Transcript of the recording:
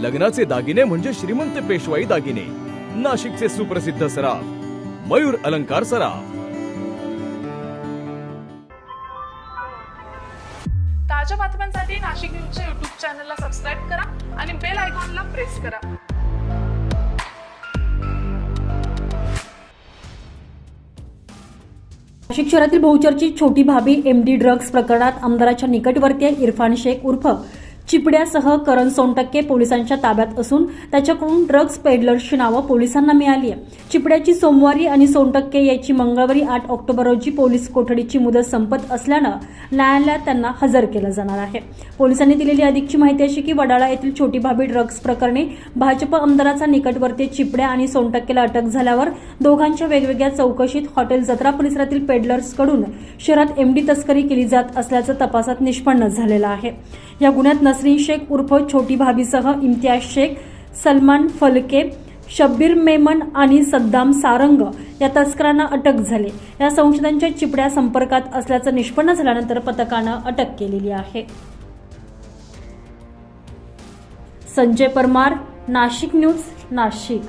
लग्नाचे दागिने म्हणजे श्रीमंत पेशवाई दागिने. नाशिकचे सुप्रसिद्ध सराफ मयूर अलंकार सराफ. ताज्या बातम्यांसाठी नाशिक न्यूजच्या युट्यूब चॅनलला सबस्क्राईब करा आणि बेल आयकॉनला प्रेस करा. नाशिक शहरातील बहुचर्चित छोटी भाभी एमडी ड्रग्ज प्रकरणात आमदाराच्या निकटवर्तीय इरफान शेख उर्फ चिपड्यासह करण सोनटक्के पोलिसांच्या ताब्यात असून त्याच्याकडून ड्रग्ज पेडलर्सची नावं पोलिसांना मिळाली आहे. चिपड्याची सोमवारी आणि सोनटक्के याची मंगळवारी आठ ऑक्टोबर रोजी पोलीस कोठडीची मुदत संपत असल्यानं न्यायालयात त्यांना हजर केलं जाणार आहे. पोलिसांनी दिलेली अधिकची माहिती अशी की वडाळा येथील छोटी भाभी ड्रग्ज प्रकरणी भाजप आमदाराचा निकटवर्ती चिपड्या आणि सोनटक्केला अटक झाल्यावर दोघांच्या वेगवेगळ्या चौकशीत हॉटेल जत्रा परिसरातील पेडलर्सकडून शहरात एमडी तस्करी केली जात असल्याचं तपासात निष्पन्न झालेलं आहे. या गुन्ह्यात नसरीन शेख उर्फ छोटी भाभीसह इम्तियाज शेख सलमान फलके शब्बीर मेमन आणि सद्दाम सारंग या तस्करांना अटक झाले. या संशोधनाच्या चिपड्या संपर्कात असल्याचं निष्पन्न झाल्यानंतर पथकानं अटक केलेली आहे. संजय परमार नाशिक न्यूज नाशिक.